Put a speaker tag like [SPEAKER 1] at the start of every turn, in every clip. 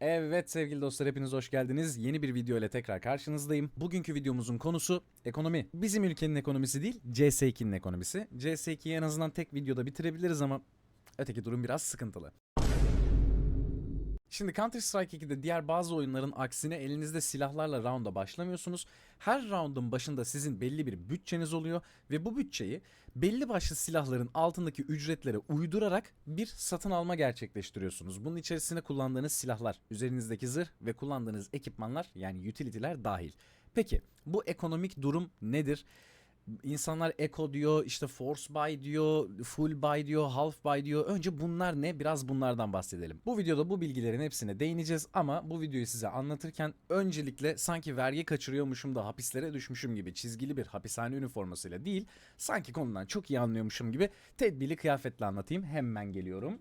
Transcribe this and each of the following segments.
[SPEAKER 1] Evet sevgili dostlar hepiniz hoş geldiniz. Yeni bir video ile tekrar karşınızdayım. Bugünkü videomuzun konusu ekonomi. Bizim ülkenin ekonomisi değil, CS2'nin ekonomisi. CS2'yi en azından tek videoda bitirebiliriz ama öteki durum biraz sıkıntılı. Şimdi Counter Strike 2'de diğer bazı oyunların aksine elinizde silahlarla rounda başlamıyorsunuz. Her roundun başında sizin belli bir bütçeniz oluyor ve bu bütçeyi belli başlı silahların altındaki ücretlere uydurarak bir satın alma gerçekleştiriyorsunuz. Bunun içerisine kullandığınız silahlar, üzerinizdeki zırh ve kullandığınız ekipmanlar yani utility'ler dahil. Peki bu ekonomik durum nedir? İnsanlar eco diyor, işte force buy diyor, full buy diyor, half buy diyor. Önce bunlar ne? Biraz bunlardan bahsedelim. Bu videoda bu bilgilerin hepsine değineceğiz ama bu videoyu size anlatırken öncelikle sanki vergi kaçırıyormuşum da hapislere düşmüşüm gibi çizgili bir hapishane üniformasıyla değil, sanki konudan çok iyi anlıyormuşum gibi tedbirli kıyafetle anlatayım. Hemen geliyorum.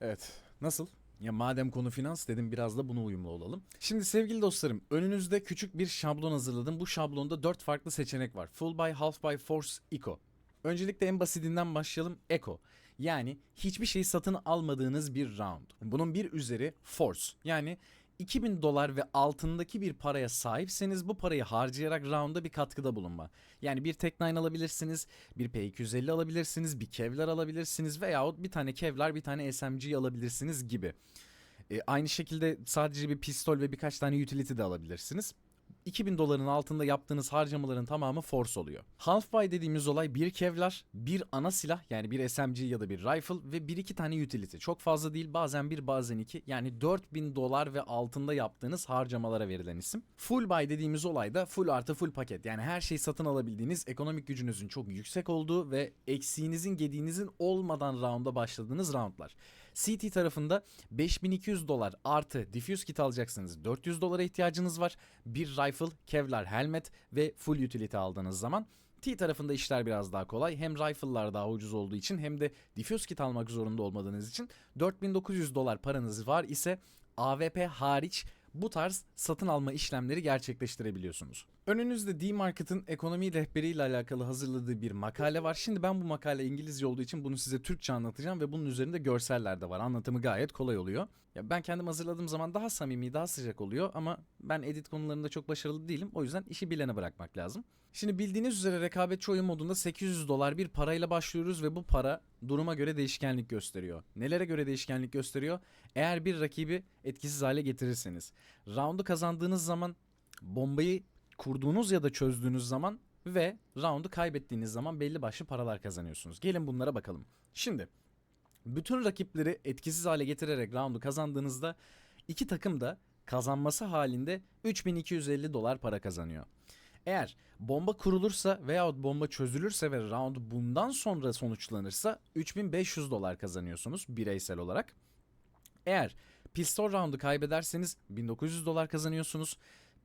[SPEAKER 1] Evet. Nasıl? Ya madem konu finans dedim biraz da buna uyumlu olalım. Şimdi sevgili dostlarım önünüzde küçük bir şablon hazırladım. Bu şablonda 4 farklı seçenek var. Full buy, half buy, force, eco. Öncelikle en basitinden başlayalım. Eco. Yani hiçbir şey satın almadığınız bir round. Bunun bir üzeri force. Yani 2000 dolar ve altındaki bir paraya sahipseniz bu parayı harcayarak round'a bir katkıda bulunma. Yani bir Tek 9 alabilirsiniz, bir P250 alabilirsiniz, bir Kevlar alabilirsiniz veyahut bir tane Kevlar, bir tane SMG alabilirsiniz gibi. E, aynı şekilde sadece bir pistol ve birkaç tane utility de alabilirsiniz. 2000 doların altında yaptığınız harcamaların tamamı force oluyor. Half buy dediğimiz olay bir kevlar, bir ana silah yani bir SMG ya da bir rifle ve bir iki tane utility. Çok fazla değil bazen bir bazen iki yani 4000 dolar ve altında yaptığınız harcamalara verilen isim. Full buy dediğimiz olay da full artı full paket yani her şeyi satın alabildiğiniz ekonomik gücünüzün çok yüksek olduğu ve eksiğinizin gediğinizin olmadan rounda başladığınız roundlar. CT tarafında 5200 dolar artı diffuse kit alacaksınız 400 dolara ihtiyacınız var. Bir rifle, kevlar helmet ve full utility aldığınız zaman T tarafında işler biraz daha kolay. Hem rifle'lar daha ucuz olduğu için hem de diffuse kit almak zorunda olmadığınız için 4900 dolar paranız var ise AWP hariç bu tarz satın alma işlemleri gerçekleştirebiliyorsunuz. Önünüzde D-Market'ın ekonomi rehberiyle alakalı hazırladığı bir makale var. Şimdi ben bu makale İngilizce olduğu için bunu size Türkçe anlatacağım ve bunun üzerinde görseller de var. Anlatımı gayet kolay oluyor. Ya ben kendim hazırladığım zaman daha samimi, daha sıcak oluyor ama ben edit konularında çok başarılı değilim. O yüzden işi bilene bırakmak lazım. Şimdi bildiğiniz üzere rekabetçi oyun modunda 800 dolar bir parayla başlıyoruz ve bu para duruma göre değişkenlik gösteriyor. Nelere göre değişkenlik gösteriyor? Eğer bir rakibi etkisiz hale getirirseniz. Round'u kazandığınız zaman bombayı kurduğunuz ya da çözdüğünüz zaman ve round'u kaybettiğiniz zaman belli başlı paralar kazanıyorsunuz. Gelin bunlara bakalım. Şimdi bütün rakipleri etkisiz hale getirerek round'u kazandığınızda iki takım da kazanması halinde 3250 dolar para kazanıyor. Eğer bomba kurulursa veyahut bomba çözülürse ve round bundan sonra sonuçlanırsa 3500 dolar kazanıyorsunuz bireysel olarak. Eğer pistol roundu kaybederseniz 1900 dolar kazanıyorsunuz.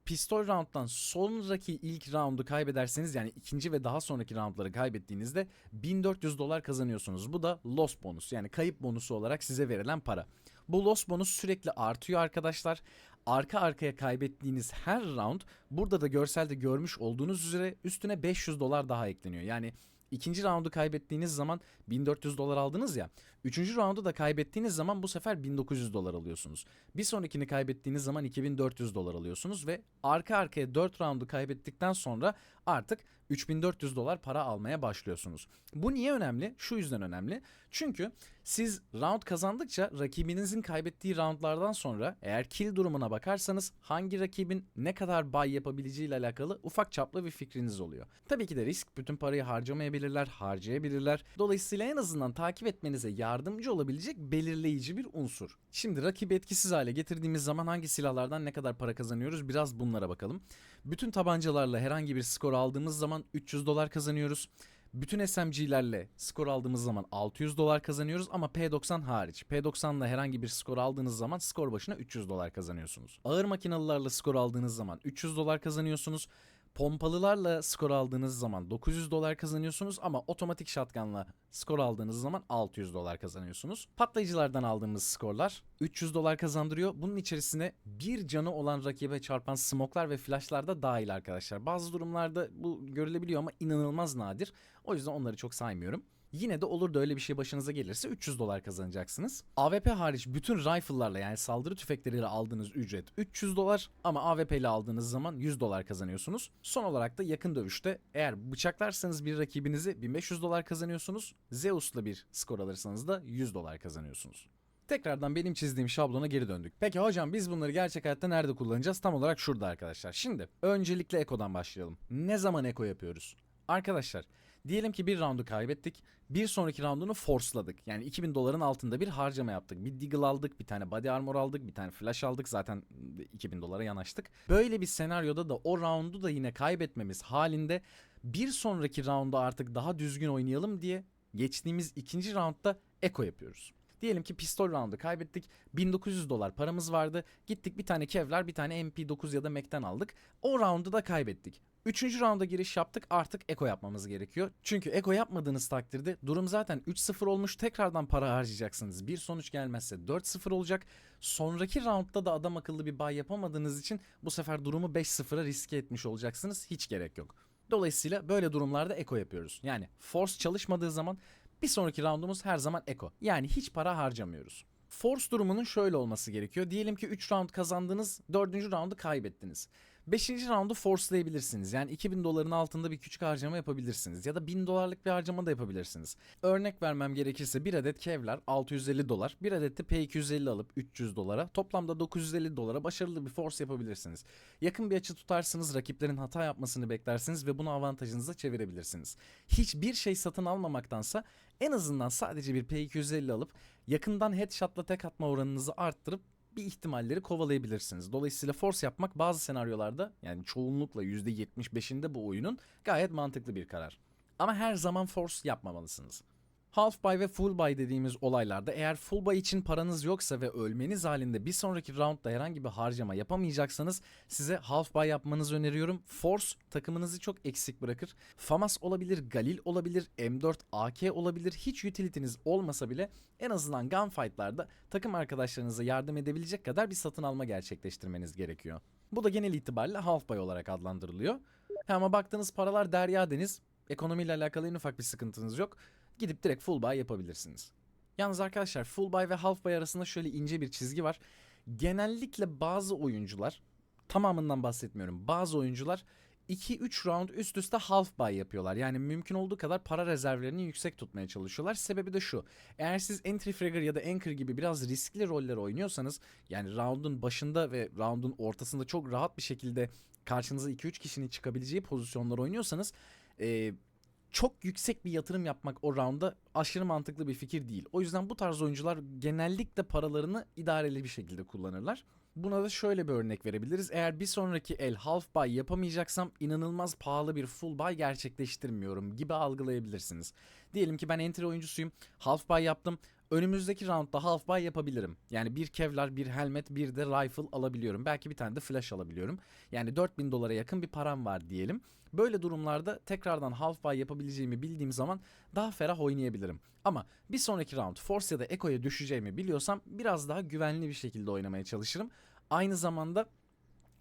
[SPEAKER 1] Pistol rounddan sonraki ilk roundu kaybederseniz yani ikinci ve daha sonraki roundları kaybettiğinizde 1400 dolar kazanıyorsunuz. Bu da loss bonus yani kayıp bonusu olarak size verilen para. Bu loss bonus sürekli artıyor arkadaşlar. Arka arkaya kaybettiğiniz her round burada da görselde görmüş olduğunuz üzere üstüne 500 dolar daha ekleniyor. Yani İkinci roundu kaybettiğiniz zaman 1400 dolar aldınız ya. Üçüncü roundu da kaybettiğiniz zaman bu sefer 1900 dolar alıyorsunuz. Bir sonrakini kaybettiğiniz zaman 2400 dolar alıyorsunuz ve arka arkaya 4 roundu kaybettikten sonra artık 3400 dolar para almaya başlıyorsunuz. Bu niye önemli? Şu yüzden önemli. Çünkü siz round kazandıkça rakibinizin kaybettiği roundlardan sonra eğer kill durumuna bakarsanız hangi rakibin ne kadar buy yapabileceği ile alakalı ufak çaplı bir fikriniz oluyor. Tabii ki de risk bütün parayı harcamayabilirler, harcayabilirler. Dolayısıyla en azından takip etmenize yardımcı olabilecek belirleyici bir unsur. Şimdi rakibi etkisiz hale getirdiğimiz zaman hangi silahlardan ne kadar para kazanıyoruz biraz bunlara bakalım. Bütün tabancalarla herhangi bir skor aldığımız zaman 300 dolar kazanıyoruz. Bütün SMG'lerle skor aldığımız zaman 600 dolar kazanıyoruz ama P90 hariç. P90'la herhangi bir skor aldığınız zaman skor başına 300 dolar kazanıyorsunuz. Ağır makinalılarla skor aldığınız zaman 300 dolar kazanıyorsunuz. Pompalılarla skor aldığınız zaman 900 dolar kazanıyorsunuz ama otomatik shotgunla skor aldığınız zaman 600 dolar kazanıyorsunuz. Patlayıcılardan aldığımız skorlar 300 dolar kazandırıyor. Bunun içerisine bir canı olan rakibe çarpan smoklar ve flashlar da dahil arkadaşlar. Bazı durumlarda bu görülebiliyor ama inanılmaz nadir. O yüzden onları çok saymıyorum. Yine de olur da öyle bir şey başınıza gelirse 300 dolar kazanacaksınız. AWP hariç bütün rifle'larla yani saldırı tüfekleriyle aldığınız ücret 300 dolar ama AWP ile aldığınız zaman 100 dolar kazanıyorsunuz. Son olarak da yakın dövüşte eğer bıçaklarsanız bir rakibinizi 1500 dolar kazanıyorsunuz. Zeus'la bir skor alırsanız da 100 dolar kazanıyorsunuz. Tekrardan benim çizdiğim şablona geri döndük. Peki hocam biz bunları gerçek hayatta nerede kullanacağız? Tam olarak şurada arkadaşlar. Şimdi öncelikle Eko'dan başlayalım. Ne zaman Eko yapıyoruz? Arkadaşlar diyelim ki bir roundu kaybettik. Bir sonraki roundunu forceladık. Yani 2000 doların altında bir harcama yaptık. Bir deagle aldık, bir tane body armor aldık, bir tane flash aldık. Zaten 2000 dolara yanaştık. Böyle bir senaryoda da o roundu da yine kaybetmemiz halinde bir sonraki rounda artık daha düzgün oynayalım diye geçtiğimiz ikinci roundda Eko yapıyoruz. Diyelim ki pistol roundu kaybettik. 1900 dolar paramız vardı. Gittik bir tane Kevlar bir tane MP9 ya da Mac'ten aldık. O roundu da kaybettik. Üçüncü rounda giriş yaptık artık eko yapmamız gerekiyor. Çünkü eko yapmadığınız takdirde durum zaten 3-0 olmuş tekrardan para harcayacaksınız. Bir sonuç gelmezse 4-0 olacak. Sonraki roundda da adam akıllı bir bay yapamadığınız için bu sefer durumu 5-0'a riske etmiş olacaksınız. Hiç gerek yok. Dolayısıyla böyle durumlarda eko yapıyoruz. Yani force çalışmadığı zaman bir sonraki roundumuz her zaman eko. Yani hiç para harcamıyoruz. Force durumunun şöyle olması gerekiyor. Diyelim ki 3 round kazandınız, 4. roundu kaybettiniz. 5. roundu forcelayabilirsiniz. Yani 2000 doların altında bir küçük harcama yapabilirsiniz. Ya da 1000 dolarlık bir harcama da yapabilirsiniz. Örnek vermem gerekirse bir adet Kevlar 650 dolar. Bir adet de P250 alıp 300 dolara. Toplamda 950 dolara başarılı bir force yapabilirsiniz. Yakın bir açı tutarsınız, rakiplerin hata yapmasını beklersiniz ve bunu avantajınıza çevirebilirsiniz. Hiçbir şey satın almamaktansa en azından sadece bir P250 alıp yakından headshot'la tek atma oranınızı arttırıp bir ihtimalleri kovalayabilirsiniz. Dolayısıyla force yapmak bazı senaryolarda yani çoğunlukla %75'inde bu oyunun gayet mantıklı bir karar. Ama her zaman force yapmamalısınız. Half buy ve full buy dediğimiz olaylarda eğer full buy için paranız yoksa ve ölmeniz halinde bir sonraki roundda herhangi bir harcama yapamayacaksanız size half buy yapmanızı öneriyorum. Force takımınızı çok eksik bırakır. FAMAS olabilir, Galil olabilir, M4, AK olabilir. Hiç utility'niz olmasa bile en azından gunfight'larda takım arkadaşlarınıza yardım edebilecek kadar bir satın alma gerçekleştirmeniz gerekiyor. Bu da genel itibariyle half buy olarak adlandırılıyor. Ama baktığınız paralar derya deniz. Ekonomiyle alakalı en ufak bir sıkıntınız yok gidip direkt full buy yapabilirsiniz. Yalnız arkadaşlar full buy ve half buy arasında şöyle ince bir çizgi var. Genellikle bazı oyuncular tamamından bahsetmiyorum. Bazı oyuncular 2-3 round üst üste half buy yapıyorlar. Yani mümkün olduğu kadar para rezervlerini yüksek tutmaya çalışıyorlar. Sebebi de şu. Eğer siz entry fragger ya da anchor gibi biraz riskli roller oynuyorsanız yani round'un başında ve round'un ortasında çok rahat bir şekilde karşınıza 2-3 kişinin çıkabileceği pozisyonlar oynuyorsanız e, çok yüksek bir yatırım yapmak o rounda aşırı mantıklı bir fikir değil. O yüzden bu tarz oyuncular genellikle paralarını idareli bir şekilde kullanırlar. Buna da şöyle bir örnek verebiliriz. Eğer bir sonraki el half buy yapamayacaksam inanılmaz pahalı bir full buy gerçekleştirmiyorum gibi algılayabilirsiniz. Diyelim ki ben entry oyuncusuyum. Half buy yaptım. Önümüzdeki roundda half buy yapabilirim. Yani bir kevlar, bir helmet, bir de rifle alabiliyorum. Belki bir tane de flash alabiliyorum. Yani 4000 dolara yakın bir param var diyelim. Böyle durumlarda tekrardan half buy yapabileceğimi bildiğim zaman daha ferah oynayabilirim. Ama bir sonraki round force ya da eko'ya düşeceğimi biliyorsam biraz daha güvenli bir şekilde oynamaya çalışırım. Aynı zamanda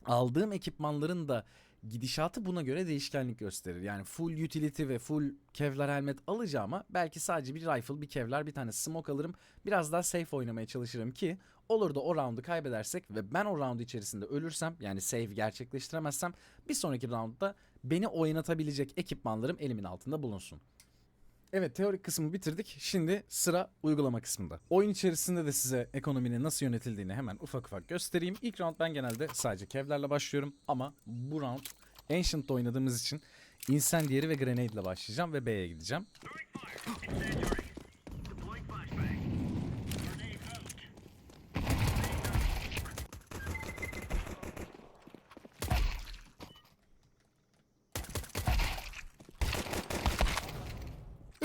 [SPEAKER 1] aldığım ekipmanların da gidişatı buna göre değişkenlik gösterir. Yani full utility ve full kevlar helmet alacağıma belki sadece bir rifle, bir kevlar, bir tane smoke alırım. Biraz daha safe oynamaya çalışırım ki olur da o roundu kaybedersek ve ben o round içerisinde ölürsem yani save gerçekleştiremezsem bir sonraki roundda beni oynatabilecek ekipmanlarım elimin altında bulunsun. Evet teorik kısmı bitirdik. Şimdi sıra uygulama kısmında. Oyun içerisinde de size ekonominin nasıl yönetildiğini hemen ufak ufak göstereyim. İlk round ben genelde sadece kevlerle başlıyorum ama bu round Ancient'da oynadığımız için Incendiary ve Grenade ile başlayacağım ve B'ye gideceğim.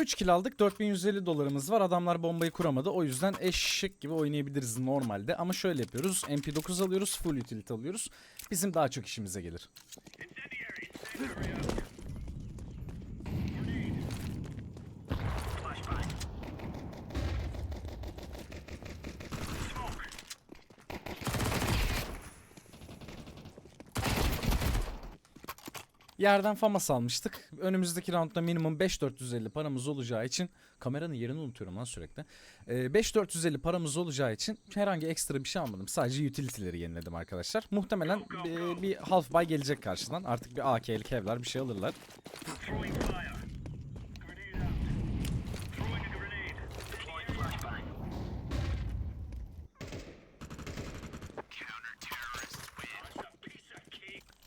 [SPEAKER 1] Üç kill aldık. 4150 dolarımız var. Adamlar bombayı kuramadı. O yüzden eşek gibi oynayabiliriz normalde. Ama şöyle yapıyoruz. MP9 alıyoruz. Full utility alıyoruz. Bizim daha çok işimize gelir. Yerden FAMAS almıştık. Önümüzdeki roundda minimum 5450 paramız olacağı için kameranın yerini unutuyorum lan sürekli. Ee, 5450 paramız olacağı için herhangi ekstra bir şey almadım. Sadece utility'leri yeniledim arkadaşlar. Muhtemelen bir, bir half buy gelecek karşıdan. Artık bir AK'li kevlar bir şey alırlar.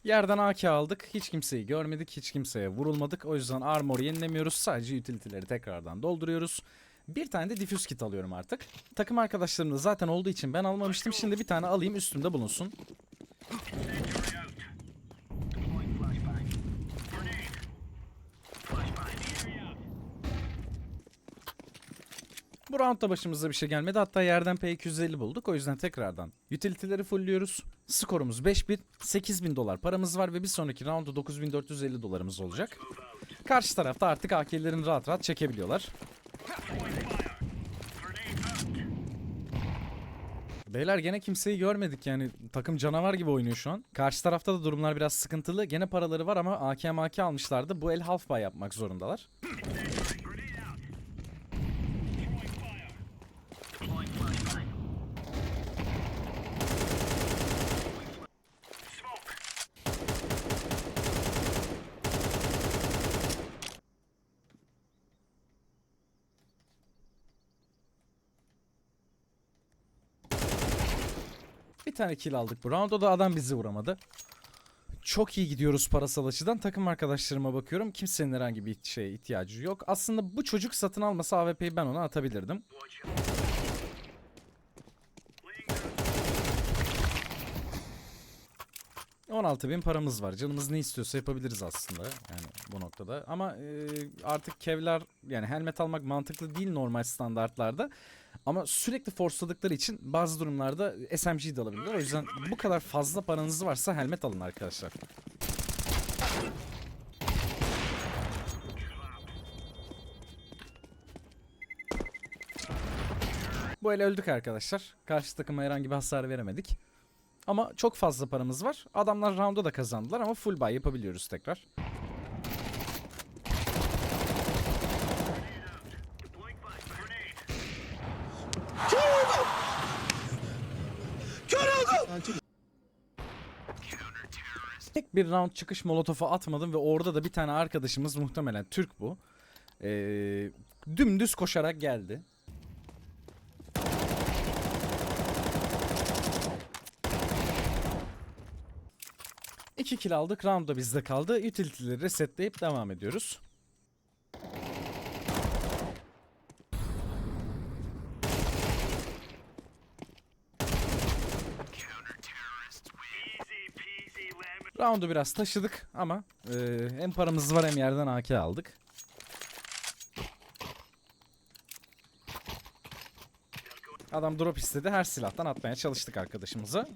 [SPEAKER 1] Yerden AK aldık. Hiç kimseyi görmedik. Hiç kimseye vurulmadık. O yüzden armor yenilemiyoruz. Sadece utility'leri tekrardan dolduruyoruz. Bir tane de diffuse kit alıyorum artık. Takım arkadaşlarım da zaten olduğu için ben almamıştım. Şimdi bir tane alayım üstümde bulunsun. Bu roundda başımıza bir şey gelmedi. Hatta yerden P250 bulduk. O yüzden tekrardan utility'leri fullliyoruz. Skorumuz 5000, 8000 dolar paramız var ve bir sonraki roundda 9450 dolarımız olacak. Karşı tarafta artık AK'lerini rahat rahat çekebiliyorlar. Beyler gene kimseyi görmedik yani takım canavar gibi oynuyor şu an. Karşı tarafta da durumlar biraz sıkıntılı. Gene paraları var ama AK AK almışlardı. Bu el half buy yapmak zorundalar. Bir tane kill aldık bu round. Da adam bizi vuramadı. Çok iyi gidiyoruz parasal açıdan. Takım arkadaşlarıma bakıyorum. Kimsenin herhangi bir şeye ihtiyacı yok. Aslında bu çocuk satın almasa AWP'yi ben ona atabilirdim.
[SPEAKER 2] Watch out. Laying down
[SPEAKER 1] 16 bin paramız var. Canımız ne istiyorsa yapabiliriz aslında yani bu noktada. Ama e, artık kevlar yani helmet almak mantıklı değil normal standartlarda. Ama sürekli forsladıkları için bazı durumlarda SMG de alabilirler. O yüzden bu kadar fazla paranız varsa helmet alın arkadaşlar. Bu el öldük arkadaşlar. Karşı takıma herhangi bir hasar veremedik. Ama çok fazla paramız var. Adamlar round'da da kazandılar ama full buy yapabiliyoruz tekrar.
[SPEAKER 2] Deploying fire. Grenade.
[SPEAKER 1] Tek bir round çıkış molotofu atmadım ve orada da bir tane arkadaşımız muhtemelen Türk bu. Ee, dümdüz koşarak geldi. İki kill aldık. Round da bizde kaldı. Utility'leri resetleyip devam ediyoruz. Round'u biraz taşıdık ama e, hem paramız var hem yerden AK aldık. Adam drop istedi. Her silahtan atmaya çalıştık arkadaşımıza.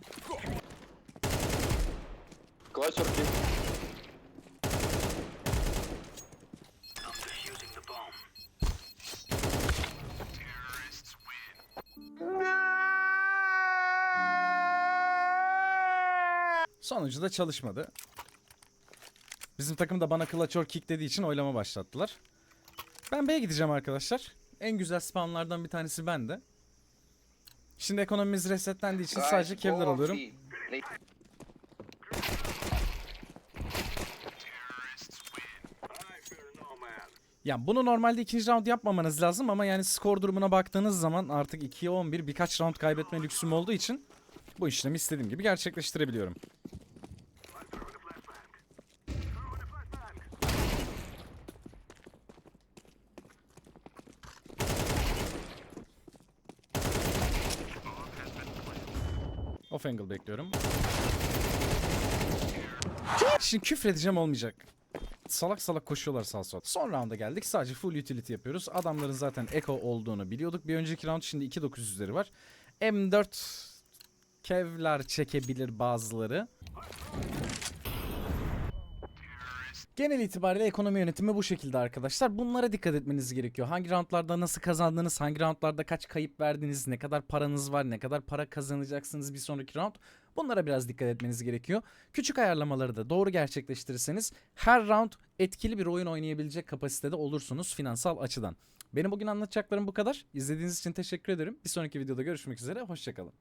[SPEAKER 3] Clutch or kill.
[SPEAKER 1] Sonucu da çalışmadı. Bizim takım da bana clutch or kick dediği için oylama başlattılar. Ben B'ye gideceğim arkadaşlar. En güzel spawnlardan bir tanesi bende. Şimdi ekonomimiz resetlendiği için sadece kevlar alıyorum.
[SPEAKER 3] C. Play-
[SPEAKER 2] I fear no man.
[SPEAKER 1] Ya bunu normalde ikinci round yapmamanız lazım ama yani skor durumuna baktığınız zaman artık 2'ye 11 birkaç round kaybetme lüksüm olduğu için bu işlemi istediğim gibi gerçekleştirebiliyorum. Off angle bekliyorum. Şimdi küfredeceğim olmayacak. Salak salak koşuyorlar sağ sol. Son rounda geldik. Sadece full utility yapıyoruz. Adamların zaten echo olduğunu biliyorduk. Bir önceki round şimdi 2900'leri var. M4 kevlar çekebilir bazıları. Genel itibariyle ekonomi yönetimi bu şekilde arkadaşlar. Bunlara dikkat etmeniz gerekiyor. Hangi roundlarda nasıl kazandınız, hangi roundlarda kaç kayıp verdiniz, ne kadar paranız var, ne kadar para kazanacaksınız bir sonraki round. Bunlara biraz dikkat etmeniz gerekiyor. Küçük ayarlamaları da doğru gerçekleştirirseniz her round etkili bir oyun oynayabilecek kapasitede olursunuz finansal açıdan. Benim bugün anlatacaklarım bu kadar. İzlediğiniz için teşekkür ederim. Bir sonraki videoda görüşmek üzere. Hoşçakalın.